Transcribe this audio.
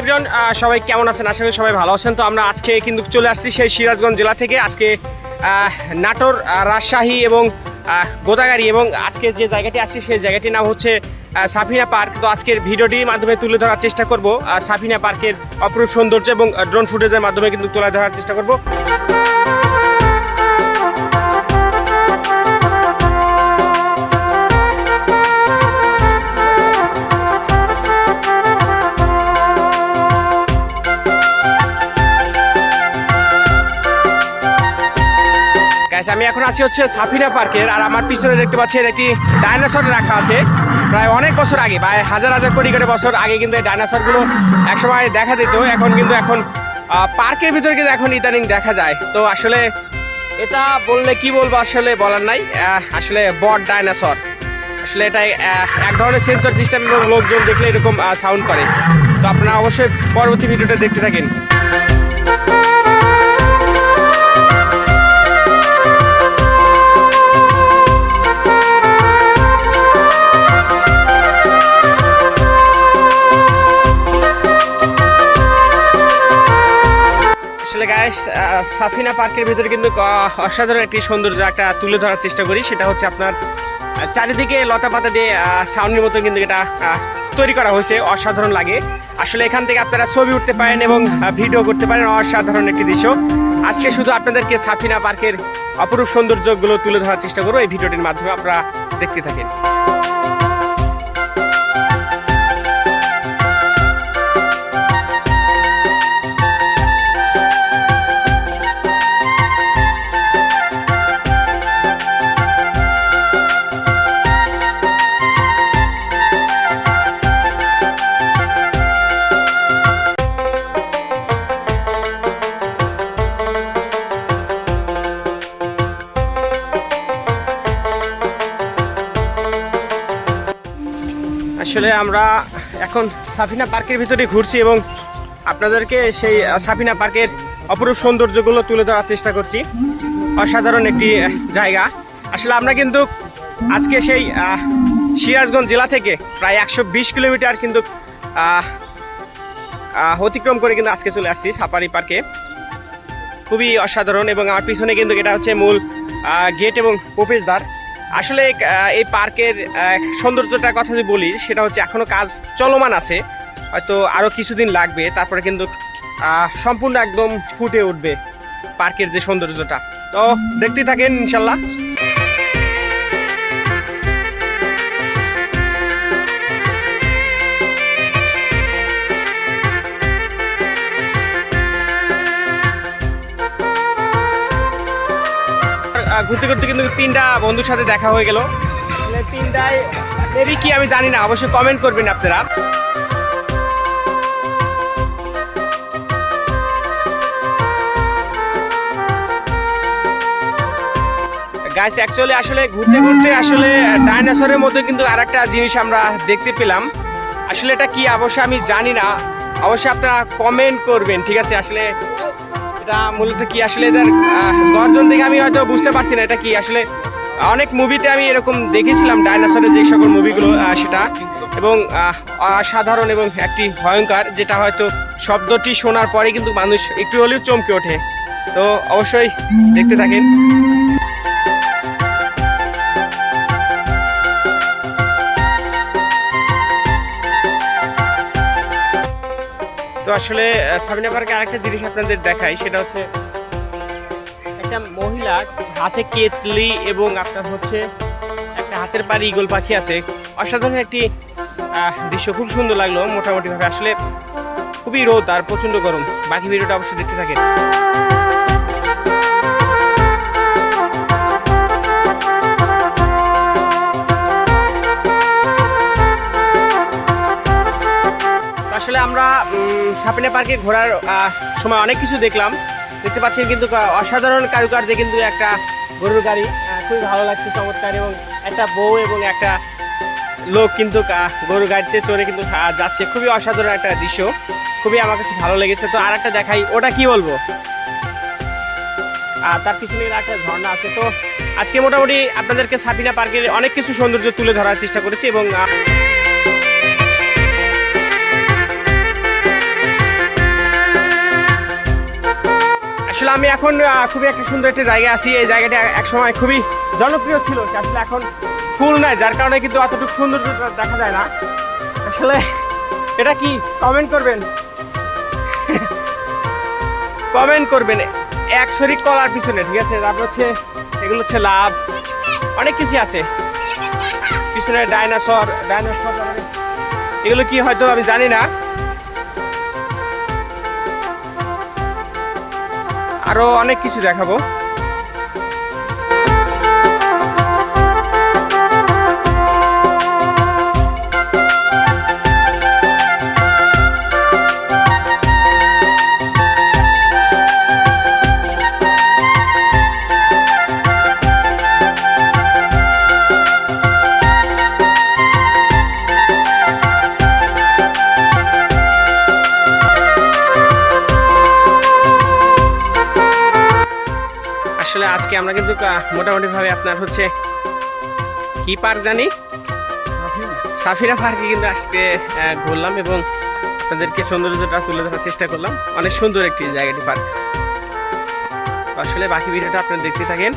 Everyone সবাই কেমন আছেন? আশা করি সবাই ভালো আছেন। তো আমরা আজকে কিন্তু চলে আসছি সেই সিরাজগঞ্জ জেলা থেকে। আজকে নাটোর রাজশাহী এবং গোদাগাড়ি এবং আজকে যে জায়গাটি আসছি সেই জায়গাটির নাম হচ্ছে সাফিনা পার্ক। তো আজকের ভিডিওটির মাধ্যমে তুলে ধরার চেষ্টা করব। সাফিনা পার্কের অপরূপ সৌন্দর্য এবং ড্রোন ফুটেজের মাধ্যমে কিন্তু তুলে ধরার চেষ্টা করব। গাইস আমি এখন আছি হচ্ছে সাফিনা পার্কের, আর আমার পিছনে দেখতে পাচ্ছেন একটি ডাইনোসর রাখা আছে। প্রায় অনেক বছর আগে, প্রায় হাজার হাজার কোটি কোটি বছর আগে কিন্তু এই ডাইনোসরগুলো একসময় দেখা দিত এখন কিন্তু এখন পার্কের ভিতরে কিন্তু এখন ইদানিং দেখা যায়। তো আসলে এটা বললে কি বলব আসলে বলার নাই। আসলে বট ডাইনোসর। আসলে এটা এক ধরনের সেন্সর সিস্টেম এবং লোকজন দেখলে এরকম সাউন্ড করে। তো আপনারা অবশ্যই পরবর্তী ভিডিওটা দেখতে থাকেন। গায়েস সাফিনা পার্কের ভিতরে কিন্তু অসাধারণ একটি সৌন্দর্য একটা তুলে ধরার চেষ্টা করি। সেটা হচ্ছে আপনার চারিদিকে লতা পাতা দিয়ে সাউন্ডের মতো কিন্তু এটা তৈরি করা হয়েছে। অসাধারণ লাগে। আসলে এখান থেকে আপনারা ছবি উঠতে পারেন এবং ভিডিও করতে পারেন। অসাধারণ একটি দৃশ্য। আজকে শুধু আপনাদেরকে সাফিনা পার্কের অপরূপ সৌন্দর্যগুলো তুলে ধরার চেষ্টা করব। এই ভিডিওটির মাধ্যমে আপনারা দেখতে থাকেন। আসলে আমরা এখন সাফিনা পার্কের ভিতরে ঘুরছি এবং আপনাদেরকে সেই সাফিনা পার্কের অপরূপ সৌন্দর্যগুলো তুলে ধরার চেষ্টা করছি। অসাধারণ একটি জায়গা। আসলে আমরা কিন্তু আজকে সেই সিরাজগঞ্জ জেলা থেকে প্রায় একশো বিশ কিলোমিটার কিন্তু অতিক্রম করে কিন্তু আজকে চলে আসছি সাফারি পার্কে। খুবই অসাধারণ এবং আমার পিছনে কিন্তু এটা হচ্ছে মূল গেট এবং প্রবেশদ্বার। আসলে এই পার্কের সৌন্দর্যটার কথা যদি বলি, সেটা হচ্ছে এখনও কাজ চলমান আছে। হয়তো আরও কিছুদিন লাগবে, তারপরে কিন্তু সম্পূর্ণ একদম ফুটে উঠবে পার্কের যে সৌন্দর্যটা। তো দেখতে থাকেন, ইনশাল্লাহ। ঘুরতে ঘুরতে কিন্তু তিনটা বন্ধুর সাথে দেখা হয়ে গেল। তিনটায় মেবি কি আমি জানি না, অবশ্যই কমেন্ট করবেন আপনারা। গাইস অ্যাকচুয়ালি আসলে ঘুরতে ঘুরতে আসলে ডাইনোসরের মধ্যে কিন্তু আর একটা জিনিস আমরা দেখতে পেলাম। আসলে এটা কি, অবশ্যই আমি জানি না। অবশ্যই আপনারা কমেন্ট করবেন, ঠিক আছে? আসলে এটা মূলত কি আসলে এদের গর্জন দেখে আমি হয়তো বুঝতে পারছি না এটা কি আসলে, অনেক মুভিতে আমি এরকম দেখেছিলাম ডাইনোসরের যে সকল মুভিগুলো সেটা। এবং অসাধারণ এবং একটি ভয়ঙ্কর, যেটা হয়তো শব্দটি শোনার পরে কিন্তু মানুষ একটু হলেও চমকে ওঠে। তো অবশ্যই দেখতে থাকেন। আসলে সামিনা পার্কে আরেকটা জিনিস আপনাদের দেখাই, সেটা হচ্ছে একটা মহিলা হাতে কেতলি এবং আপনার হচ্ছে একটা হাতের পাড়ি ইগল পাখি আছে। অসাধারণ একটি দৃশ্য, খুব সুন্দর লাগল মোটামুটিভাবে। আসলে খুবই রোদ আর প্রচণ্ড গরম। বাকি ভিডিওটা অবশ্যই দেখতে থাকেন। উম, পার্কে ঘোরার সময় অনেক কিছু দেখলাম। দেখতে পাচ্ছেন কিন্তু অসাধারণ কারুকার্যে কিন্তু একটা গরুর গাড়ি। খুবই ভালো লাগছে চমৎকার এবং একটা বউ এবং একটা লোক কিন্তু গরুর গাড়িতে চড়ে কিন্তু যাচ্ছে। খুবই অসাধারণ একটা দৃশ্য। খুবই আমার কাছে ভালো লেগেছে। তো আর একটা দেখাই ওটা কি বলব? আর তার পিছনে একটা ঝর্ণা আছে। তো আজকে মোটামুটি আপনাদেরকে সাবিনা পার্কের অনেক কিছু সৌন্দর্য তুলে ধরার চেষ্টা করেছি এবং আমি এখন খুবই একটা সুন্দর একটা জায়গায় আছি। এই জায়গাটা একসময় খুবই জনপ্রিয় ছিল আসলে এখন ফুল নাই, যার কারণে কিন্তু অতটুকু সুন্দর দেখা যায় না। আসলে এটা কি? কমেন্ট করবেন। কমেন্ট করবেন। এক শরিক কলার পিছনে, ঠিক আছে? তারপর হচ্ছে, এগুলো হচ্ছে লাভ। অনেক কিছু আছে। পিছনে ডাইনাসর ডাইনাসর এগুলো কি হয়তো আমি জানি না। আরও অনেক কিছু দেখাবো। আজকে আমরা কিন্তু মোটামুটি ভাবে আপনার হচ্ছে কি পার্ক জানি? সাফিরা পার্কে কিন্তু আজকে ঘুরলাম এবং তাদেরকে সৌন্দর্যটা তুলে ধরার চেষ্টা করলাম। অনেক সুন্দর একটি জায়গাটি পার্ক। আসলে বাকি ভিডিওটা আপনারা দেখতে থাকেন।